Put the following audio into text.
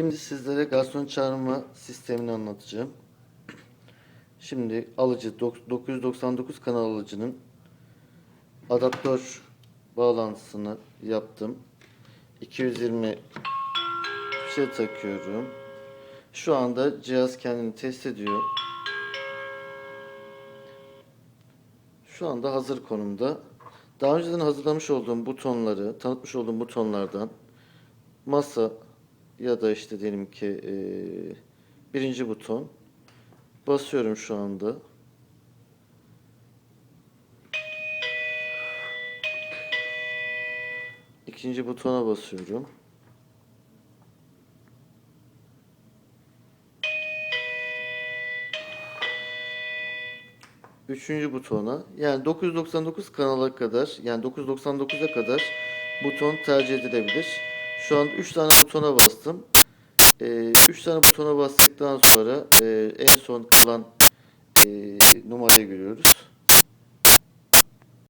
Şimdi sizlere garson çağırma sistemini anlatacağım. Şimdi alıcı dok- 999 kanal alıcının adaptör bağlantısını yaptım. 220 şey takıyorum. Şu anda cihaz kendini test ediyor. Şu anda hazır konumda. Daha önceden hazırlamış olduğum butonları, tanıtmış olduğum butonlardan masa ya da işte diyelim ki eee, birinci buton basıyorum şu anda. İkinci butona basıyorum. Üçüncü butona yani 999 kanala kadar yani 999'a kadar buton tercih edilebilir. Şu an 3 tane butona bastım. 3 tane butona bastıktan sonra e, en son kalan e, numarayı görüyoruz.